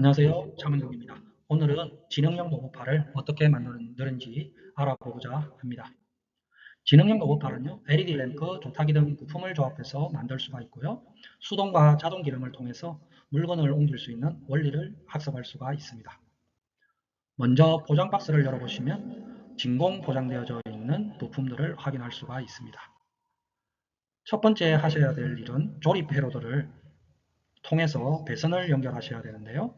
안녕하세요. 차문국입니다. 오늘은 지능형 로봇팔을 어떻게 만드는지 알아보고자 합니다. 지능형 로봇팔은요, LED 램프, 조타기 등 부품을 조합해서 만들 수가 있고요. 수동과 자동 기능을 통해서 물건을 옮길 수 있는 원리를 학습할 수가 있습니다. 먼저 포장 박스를 열어보시면 진공 포장되어져 있는 부품들을 확인할 수가 있습니다. 첫 번째 하셔야 될 일은 조립 회로들을 통해서 배선을 연결하셔야 되는데요.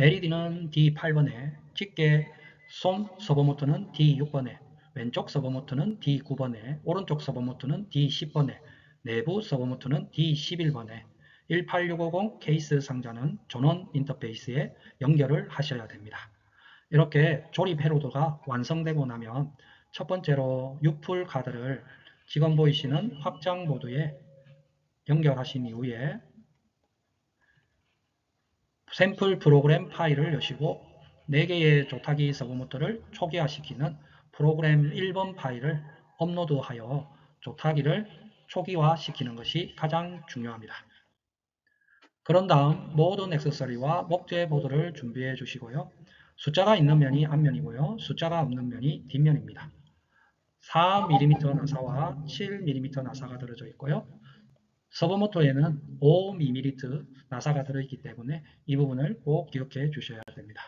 LED는 D8번에, 집게 솜 서버모터는 D6번에, 왼쪽 서버모터는 D9번에, 오른쪽 서버모터는 D10번에, 내부 서버모터는 D11번에, 18650 케이스 상자는 전원 인터페이스에 연결을 하셔야 됩니다. 이렇게 조립 회로도가 완성되고 나면 첫 번째로 6풀 카드를 지금 보이시는 확장 보드에 연결하신 이후에 샘플 프로그램 파일을 여시고 4개의 조타기 서브모터를 초기화시키는 프로그램 1번 파일을 업로드하여 조타기를 초기화시키는 것이 가장 중요합니다. 그런 다음 모든 액세서리와 목재 보드를 준비해 주시고요. 숫자가 있는 면이 앞면이고요. 숫자가 없는 면이 뒷면입니다. 4mm 나사와 7mm 나사가 들어져 있고요. 서버모터에는 5mm 나사가 들어있기 때문에 이 부분을 꼭 기억해 주셔야 됩니다.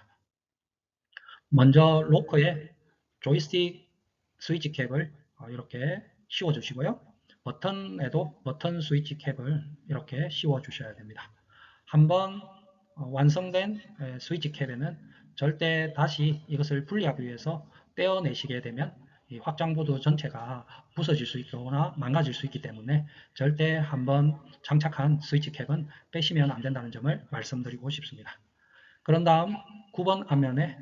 먼저 로커에 조이스틱 스위치 캡을 이렇게 씌워 주시고요. 버튼에도 버튼 스위치 캡을 이렇게 씌워 주셔야 됩니다. 한번 완성된 스위치 캡에는 절대 다시 이것을 분리하기 위해서 떼어내시게 되면 확장보드 전체가 부서질 수 있거나 망가질 수 있기 때문에 절대 한번 장착한 스위치 캡은 빼시면 안 된다는 점을 말씀드리고 싶습니다. 그런 다음 9번 앞면에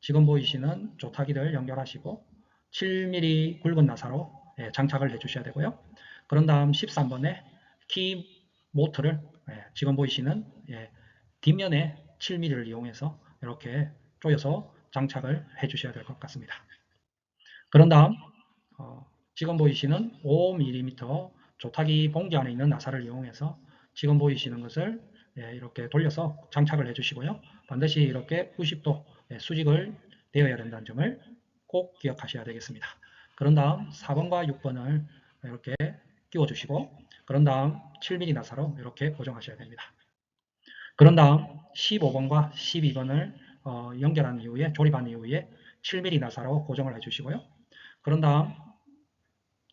지금 보이시는 조타기를 연결하시고 7mm 굵은 나사로 예, 장착을 해 주셔야 되고요. 그런 다음 13번에 키 모터를 예, 지금 보이시는 예, 뒷면에 7mm를 이용해서 이렇게 조여서 장착을 해 주셔야 될 것 같습니다. 그런 다음 어, 지금 보이시는 5mm 조타기 봉지 안에 있는 나사를 이용해서 지금 보이시는 것을 예, 이렇게 돌려서 장착을 해주시고요. 반드시 이렇게 90도 예, 수직을 되어야 된다는 점을 꼭 기억하셔야 되겠습니다. 그런 다음 4번과 6번을 이렇게 끼워주시고 그런 다음 7mm 나사로 이렇게 고정하셔야 됩니다. 그런 다음 15번과 12번을 어, 연결한 이후에 조립한 이후에 7mm 나사로 고정을 해주시고요. 그런 다음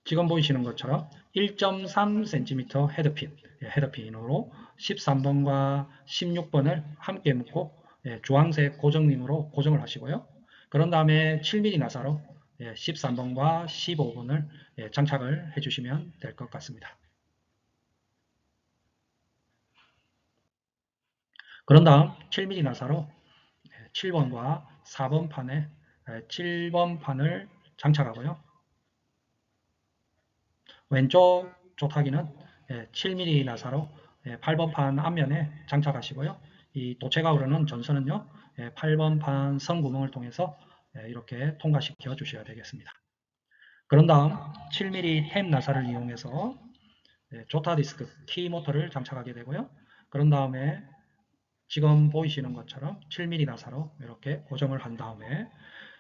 지금 보이시는 것처럼 1.3cm 헤드핀, 예, 헤드핀으로 13번과 16번을 함께 묶고 예, 주황색 고정링으로 고정을 하시고요. 그런 다음에 7mm 나사로 13번과 예, 15번을 장착을 해주시면 될 것 같습니다. 그런 다음 7mm 나사로 7번과 4번 판에 7번 판을 장착하고요. 왼쪽 조타기는 7mm 예, 나사로 8번판 예, 앞면에 장착하시고요. 이 도체가 오르는 전선은요. 8번판 예, 선구멍을 통해서 이렇게 통과시켜 주셔야 되겠습니다. 그런 다음 7mm 템 나사를 이용해서 조타 디스크 키 모터를 장착하게 되고요. 그런 다음에 지금 보이시는 것처럼 7mm 나사로 이렇게 고정을 한 다음에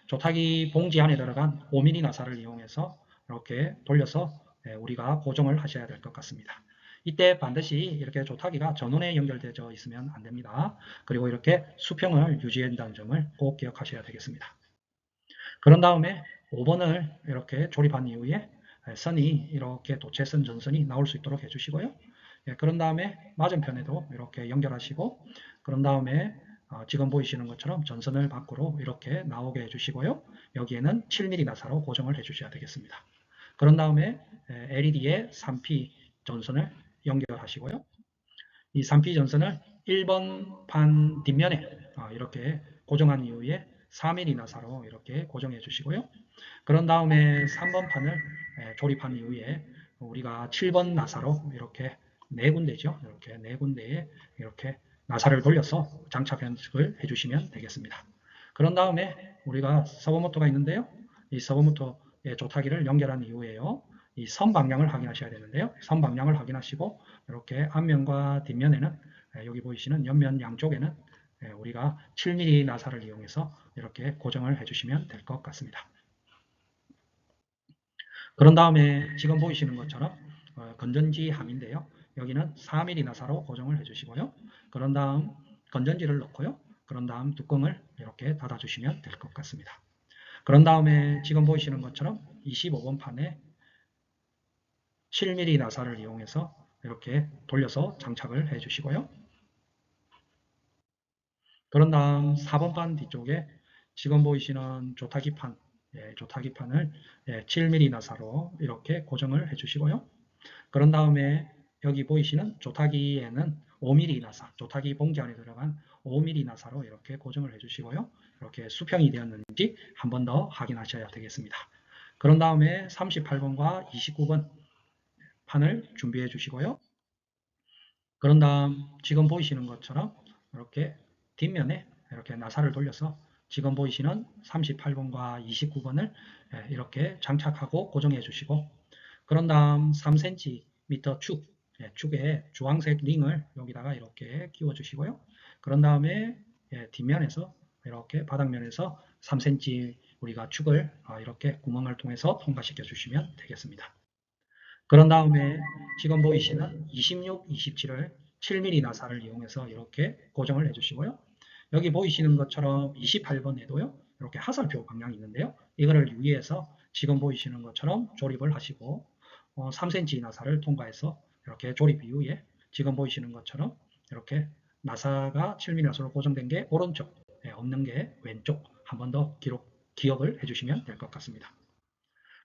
조타기 봉지 안에 들어간 5mm 나사를 이용해서 이렇게 돌려서 예, 우리가 고정을 하셔야 될 것 같습니다. 이때 반드시 이렇게 조타기가 전원에 연결되어 있으면 안 됩니다. 그리고 이렇게 수평을 유지해야 한다는 점을 꼭 기억하셔야 되겠습니다. 그런 다음에 5번을 이렇게 조립한 이후에 선이 이렇게 도체 선 전선이 나올 수 있도록 해주시고요. 예, 그런 다음에 맞은편에도 이렇게 연결하시고 그런 다음에 어, 지금 보이시는 것처럼 전선을 밖으로 이렇게 나오게 해주시고요. 여기에는 7mm 나사로 고정을 해주셔야 되겠습니다. 그런 다음에 LED에 3P 전선을 연결하시고요. 이 3P 전선을 1번 판 뒷면에 어, 이렇게 고정한 이후에 4mm 나사로 이렇게 고정해 주시고요. 그런 다음에 3번 판을 조립한 이후에 우리가 7번 나사로 이렇게 네 군데죠. 이렇게 네 군데에 이렇게 나사를 돌려서 장착 연습을 해주시면 되겠습니다. 그런 다음에 우리가 서버모터가 있는데요. 이 서버모터의 조타기를 연결한 이후에요. 이 선 방향을 확인하셔야 되는데요. 선 방향을 확인하시고 이렇게 앞면과 뒷면에는 여기 보이시는 옆면 양쪽에는 예, 우리가 7mm 나사를 이용해서 이렇게 고정을 해주시면 될 것 같습니다. 그런 다음에 지금 보이시는 것처럼 어, 건전지 함인데요. 여기는 4mm 나사로 고정을 해주시고요. 그런 다음 건전지를 넣고요. 그런 다음 뚜껑을 이렇게 닫아주시면 될 것 같습니다. 그런 다음에 지금 보이시는 것처럼 25번 판에 7mm 나사를 이용해서 이렇게 돌려서 장착을 해주시고요. 그런 다음 4번 판 뒤쪽에 지금 보이시는 조타기 판, 예, 조타기 판을 예, 7mm 나사로 이렇게 고정을 해주시고요. 그런 다음에 여기 보이시는 조타기에는 5mm 나사, 조타기 봉지 안에 들어간 5mm 나사로 이렇게 고정을 해주시고요. 이렇게 수평이 되었는지 한 번 더 확인하셔야 되겠습니다. 그런 다음에 38번과 29번 판을 준비해 주시고요. 그런 다음 지금 보이시는 것처럼 이렇게 뒷면에 이렇게 나사를 돌려서 지금 보이시는 38번과 29번을 이렇게 장착하고 고정해 주시고 그런 다음 3cm 축, 예, 축에 주황색 링을 여기다가 이렇게 끼워 주시고요. 그런 다음에 예, 뒷면에서 이렇게 바닥면에서 3cm 우리가 축을 아, 이렇게 구멍을 통해서 통과시켜 주시면 되겠습니다. 그런 다음에 지금 보이시는 26, 27을 7mm 나사를 이용해서 이렇게 고정을 해주시고요. 여기 보이시는 것처럼 28번에도요. 이렇게 하살표 방향이 있는데요. 이거를 유의해서 지금 보이시는 것처럼 조립을 하시고 어, 3cm 나사를 통과해서 이렇게 조립 이후에 지금 보이시는 것처럼 이렇게 나사가 7mm 나사로 고정된 게 오른쪽, 네, 없는 게 왼쪽 한 번 더 기록, 기억을 해주시면 될 것 같습니다.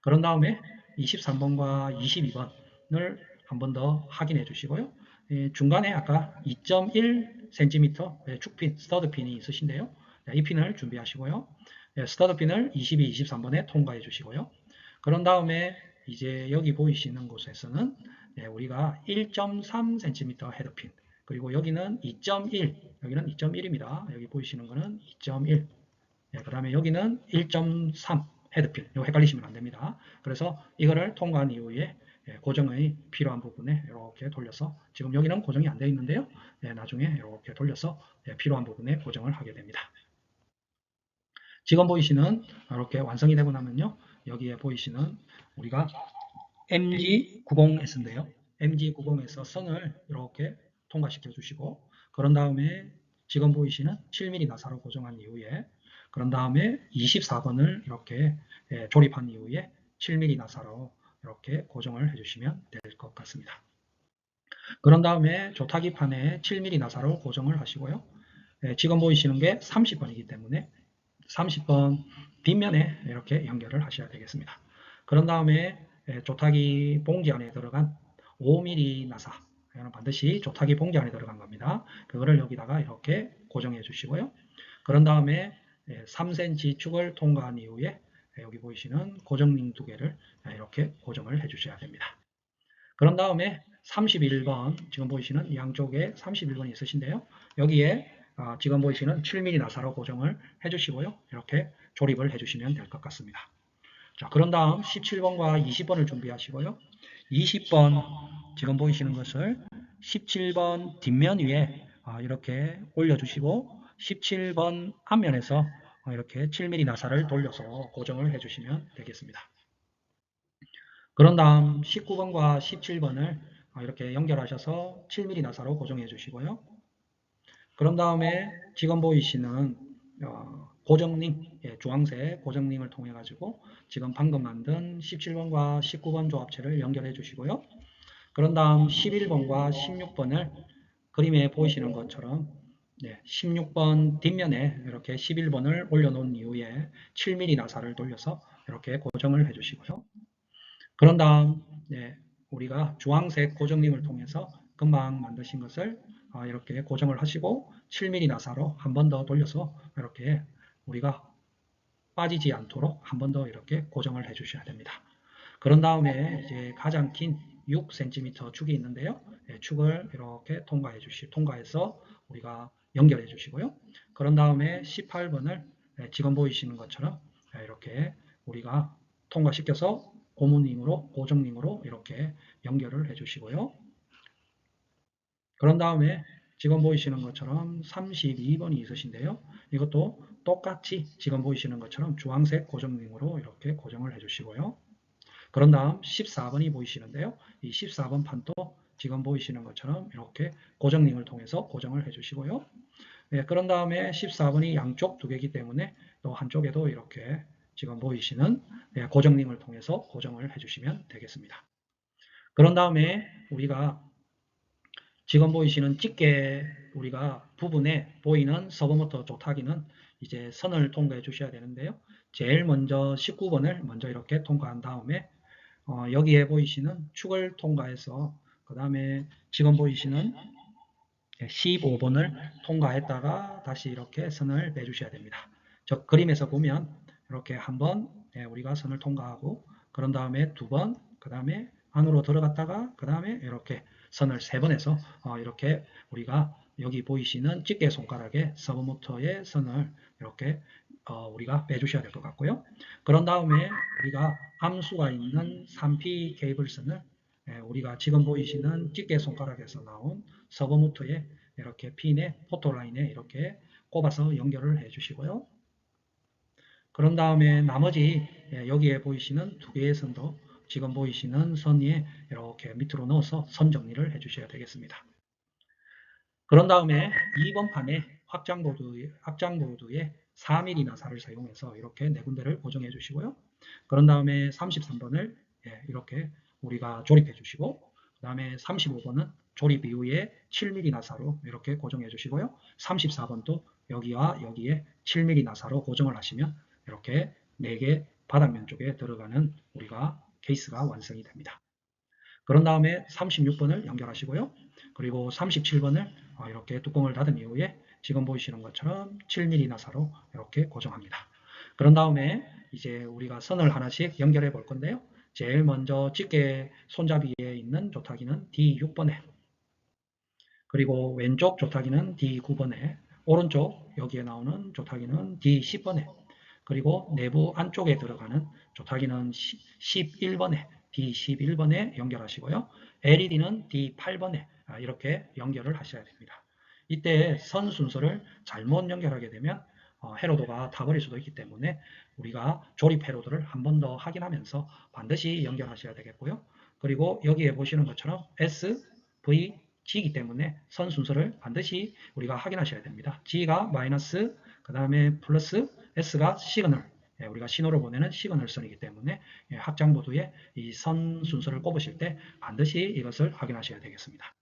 그런 다음에 23번과 22번을 한 번 더 확인해 주시고요. 예, 중간에 아까 2.1cm 축핀, 스터드 핀이 있으신데요. 이 핀을 준비하시고요. 예, 스터드 핀을 22, 23번에 통과해 주시고요. 그런 다음에 이제 여기 보이시는 곳에서는 예, 우리가 1.3cm 헤드핀 그리고 여기는 2.1 여기는 2.1입니다. 여기 보이시는 거는 2.1그 다음에 여기는 1.3 헤드핀 이거 헷갈리시면 안됩니다. 그래서 이거를 통과한 이후에 예, 고정의 필요한 부분에 이렇게 돌려서 지금 여기는 고정이 안 되어 있는데요. 예, 나중에 이렇게 돌려서 예, 필요한 부분에 고정을 하게 됩니다. 지금 보이시는 이렇게 완성이 되고 나면요. 여기에 보이시는 우리가 MG90S인데요. MG90에서 선을 이렇게 통과시켜 주시고 그런 다음에 지금 보이시는 7mm 나사로 고정한 이후에 그런 다음에 24번을 이렇게 조립한 이후에 7mm 나사로 이렇게 고정을 해주시면 될 것 같습니다. 그런 다음에 조타기판에 7mm 나사로 고정을 하시고요. 예, 지금 보이시는 게 30번이기 때문에 30번 뒷면에 이렇게 연결을 하셔야 되겠습니다. 그런 다음에 예, 조타기 봉지 안에 들어간 5mm 나사 이거는 반드시 조타기 봉지 안에 들어간 겁니다. 그거를 여기다가 이렇게 고정해 주시고요. 그런 다음에 3cm 예, 축을 통과한 이후에 여기 보이시는 고정링 두 개를 이렇게 고정을 해 주셔야 됩니다. 그런 다음에 31번 지금 보이시는 양쪽에 31번이 있으신데요. 여기에 아, 지금 보이시는 7mm 나사로 고정을 해 주시고요. 이렇게 조립을 해 주시면 될 것 같습니다. 자, 그런 다음 17번과 20번을 준비하시고요. 20번 지금 보이시는 것을 17번 뒷면 위에 아, 이렇게 올려주시고 17번 앞면에서 어, 이렇게 7mm 나사를 돌려서 고정을 해주시면 되겠습니다. 그런 다음 19번과 17번을 어, 이렇게 연결하셔서 7mm 나사로 고정해 주시고요. 그런 다음에 지금 보이시는 어, 고정링, 예, 주황색 고정링을 통해 가지고 지금 방금 만든 17번과 19번 조합체를 연결해 주시고요. 그런 다음 11번과 16번을 그림에 보이시는 것처럼 네, 16번 뒷면에 이렇게 11번을 올려놓은 이후에 7mm 나사를 돌려서 이렇게 고정을 해주시고요. 그런 다음 네, 우리가 주황색 고정링을 통해서 금방 만드신 것을 아, 이렇게 고정을 하시고 7mm 나사로 한 번 더 돌려서 이렇게 우리가 빠지지 않도록 한 번 더 이렇게 고정을 해 주셔야 됩니다. 그런 다음에 이제 가장 긴 6cm 축이 있는데요. 네, 축을 이렇게 통과해 주시, 통과해서 우리가 연결해 주시고요. 그런 다음에 18번을 지금 보이시는 것처럼 이렇게 우리가 통과시켜서 고무링으로 고정링으로 이렇게 연결을 해 주시고요. 그런 다음에 지금 보이시는 것처럼 32번이 있으신데요. 이것도 똑같이 지금 보이시는 것처럼 주황색 고정링으로 이렇게 고정을 해주시고요. 그런 다음 14번이 보이시는데요. 이 14번 판도 지금 보이시는 것처럼 이렇게 고정링을 통해서 고정을 해주시고요. 네, 그런 다음에 14번이 양쪽 두 개이기 때문에 또 한쪽에도 이렇게 지금 보이시는 네, 고정링을 통해서 고정을 해주시면 되겠습니다. 그런 다음에 우리가 지금 보이시는 집게 우리가 부분에 보이는 서버모터 조타기는 이제 선을 통과해 주셔야 되는데요. 제일 먼저 19번을 먼저 이렇게 통과한 다음에 어, 여기에 보이시는 축을 통과해서 그 다음에 지금 보이시는 15번을 통과했다가 다시 이렇게 선을 빼주셔야 됩니다. 저 그림에서 보면 이렇게 한번 예, 우리가 선을 통과하고 그런 다음에 두 번, 그 다음에 안으로 들어갔다가 그 다음에 이렇게 선을 세번 해서 어, 이렇게 우리가 여기 보이시는 집게 손가락에 서브모터의 선을 이렇게 어, 우리가 빼주셔야 될 것 같고요. 그런 다음에 우리가 함수가 있는 3P 케이블선을 예, 우리가 지금 보이시는 집게 손가락에서 나온 서버모터에 이렇게 핀에 포토라인에 이렇게 꼽아서 연결을 해 주시고요. 그런 다음에 나머지 예, 여기에 보이시는 두 개의 선도 지금 보이시는 선 위에 이렇게 밑으로 넣어서 선 정리를 해 주셔야 되겠습니다. 그런 다음에 2번 판에 확장 보드, 확장 보드에 4mm 나사를 사용해서 이렇게 네 군데를 고정해 주시고요. 그런 다음에 33번을 예, 이렇게 우리가 조립해 주시고 그 다음에 35번은 조립 이후에 7mm 나사로 이렇게 고정해 주시고요. 34번도 여기와 여기에 7mm 나사로 고정을 하시면 이렇게 4개 바닥면 쪽에 들어가는 우리가 케이스가 완성이 됩니다. 그런 다음에 36번을 연결하시고요. 그리고 37번을 어, 이렇게 뚜껑을 닫은 이후에 지금 보이시는 것처럼 7mm 나사로 이렇게 고정합니다. 그런 다음에 이제 우리가 선을 하나씩 연결해 볼 건데요. 제일 먼저 집게 손잡이에 있는 조타기는 D6번에 그리고 왼쪽 조타기는 D9번에 오른쪽 여기에 나오는 조타기는 D10번에 그리고 내부 안쪽에 들어가는 조타기는 11번에 D11번에 연결하시고요. LED는 D8번에 아, 이렇게 연결을 하셔야 됩니다. 이때 선 순서를 잘못 연결하게 되면 어, 해로도가 타버릴 수도 있기 때문에 우리가 조립 해로도를 한 번 더 확인하면서 반드시 연결하셔야 되겠고요. 그리고 여기에 보시는 것처럼 S, V, G이기 때문에 선 순서를 반드시 우리가 확인하셔야 됩니다. G가 마이너스, 그 다음에 플러스, S가 시그널, 예, 우리가 신호를 보내는 시그널 선이기 때문에 예, 확장보드에 이선 순서를 꼽으실 때 반드시 이것을 확인하셔야 되겠습니다.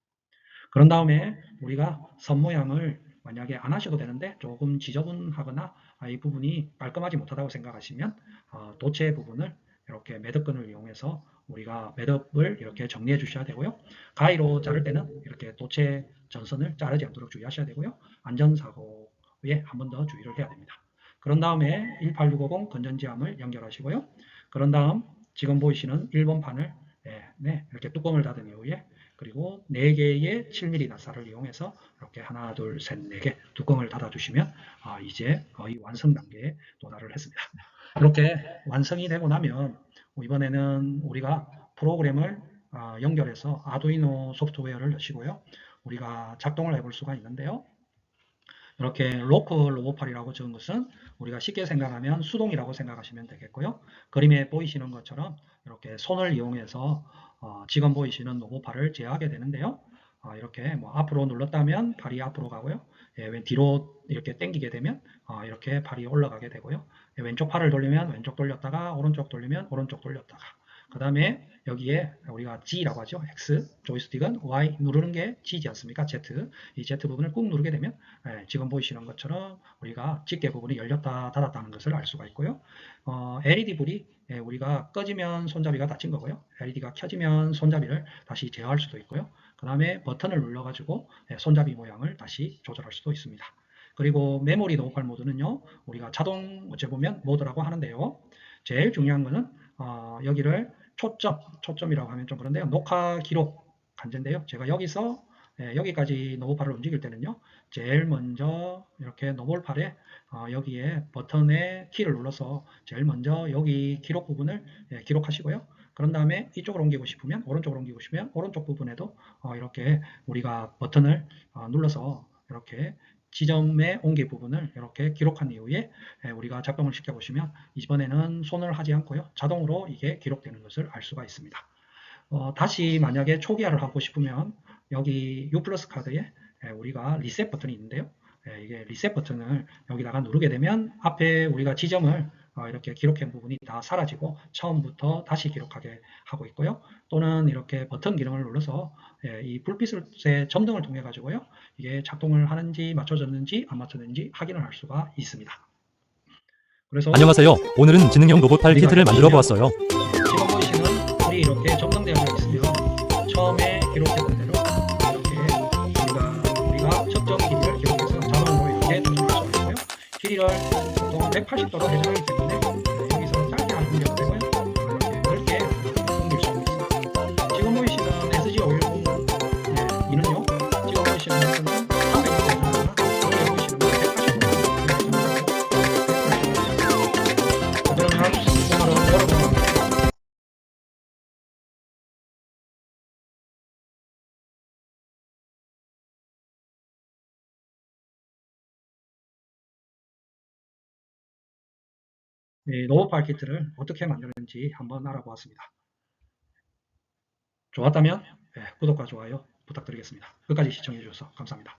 그런 다음에 우리가 선 모양을 만약에 안 하셔도 되는데 조금 지저분하거나 아, 이 부분이 깔끔하지 못하다고 생각하시면 어, 도체 부분을 이렇게 매듭끈을 이용해서 우리가 매듭을 이렇게 정리해 주셔야 되고요. 가위로 자를 때는 이렇게 도체 전선을 자르지 않도록 주의하셔야 되고요. 안전사고에 한 번 더 주의를 해야 됩니다. 그런 다음에 18650 건전지함을 연결하시고요. 그런 다음 지금 보이시는 1번 판을 네, 네, 이렇게 뚜껑을 닫은 이후에 그리고 4개의 7mm 나사를 이용해서 이렇게 하나, 둘, 셋, 4개 뚜껑을 닫아주시면 아, 이제 거의 완성 단계에 도달을 했습니다. 이렇게 완성이 되고 나면 이번에는 우리가 프로그램을 아, 연결해서 아두이노 소프트웨어를 넣으시고요. 우리가 작동을 해볼 수가 있는데요. 이렇게 로컬 로보팔이라고 적은 것은 우리가 쉽게 생각하면 수동이라고 생각하시면 되겠고요. 그림에 보이시는 것처럼 이렇게 손을 이용해서 어, 지금 보이시는 로보팔을 제어하게 되는데요. 어, 이렇게 뭐 앞으로 눌렀다면 팔이 앞으로 가고요. 예, 왼 뒤로 이렇게 당기게 되면 어, 이렇게 팔이 올라가게 되고요. 예, 왼쪽 팔을 돌리면 왼쪽 돌렸다가 오른쪽 돌리면 오른쪽 돌렸다가 그 다음에 여기에 우리가 G라고 하죠. X 조이스틱은 Y 누르는 게 G지 않습니까? Z 이 Z 부분을 꾹 누르게 되면 예, 지금 보이시는 것처럼 우리가 집게 부분이 열렸다 닫았다는 것을 알 수가 있고요. 어, LED 불이 예, 우리가 꺼지면 손잡이가 닫힌 거고요. LED가 켜지면 손잡이를 다시 제어할 수도 있고요. 그 다음에 버튼을 눌러가지고 예, 손잡이 모양을 다시 조절할 수도 있습니다. 그리고 메모리 노컬 모드는요. 우리가 자동 어째 보면 모드라고 하는데요. 제일 중요한 거는 어, 여기를 초점, 초점이라고 하면 좀 그런데요. 녹화 기록 간제인데요. 제가 여기서 예, 여기까지 노브팔을 움직일 때는요. 제일 먼저 이렇게 노블팔에 어, 여기에 버튼에 키를 눌러서 제일 먼저 여기 기록 부분을 예, 기록하시고요. 그런 다음에 이쪽으로 옮기고 싶으면 오른쪽으로 옮기고 싶으면 오른쪽 부분에도 어, 이렇게 우리가 버튼을 어, 눌러서 이렇게 지점의 옮길 부분을 이렇게 기록한 이후에 예, 우리가 작동을 시켜 보시면 이번에는 손을 하지 않고요 자동으로 이게 기록되는 것을 알 수가 있습니다. 어, 다시 만약에 초기화를 하고 싶으면 여기 U 플러스 카드에 예, 우리가 리셋 버튼이 있는데요. 예, 이게 리셋 버튼을 여기다가 누르게 되면 앞에 우리가 지점을 어, 이렇게 기록한 부분이 다 사라지고 처음부터 다시 기록하게 하고 있고요. 또는 이렇게 버튼 기능을 눌러서 예, 이 불빛의 점등을 통해 가지고요. 이게 작동을 하는지 맞춰졌는지 안 맞춰졌는지 확인을 할 수가 있습니다. 안녕하세요. 오늘은 지능형 로봇 팔 키트를 만들어 보았어요. 180도로 해정하기 때문에 로봇팔 키트를 어떻게 만드는지 한번 알아보았습니다. 좋았다면 예, 구독과 좋아요 부탁드리겠습니다. 끝까지 시청해 주셔서 감사합니다.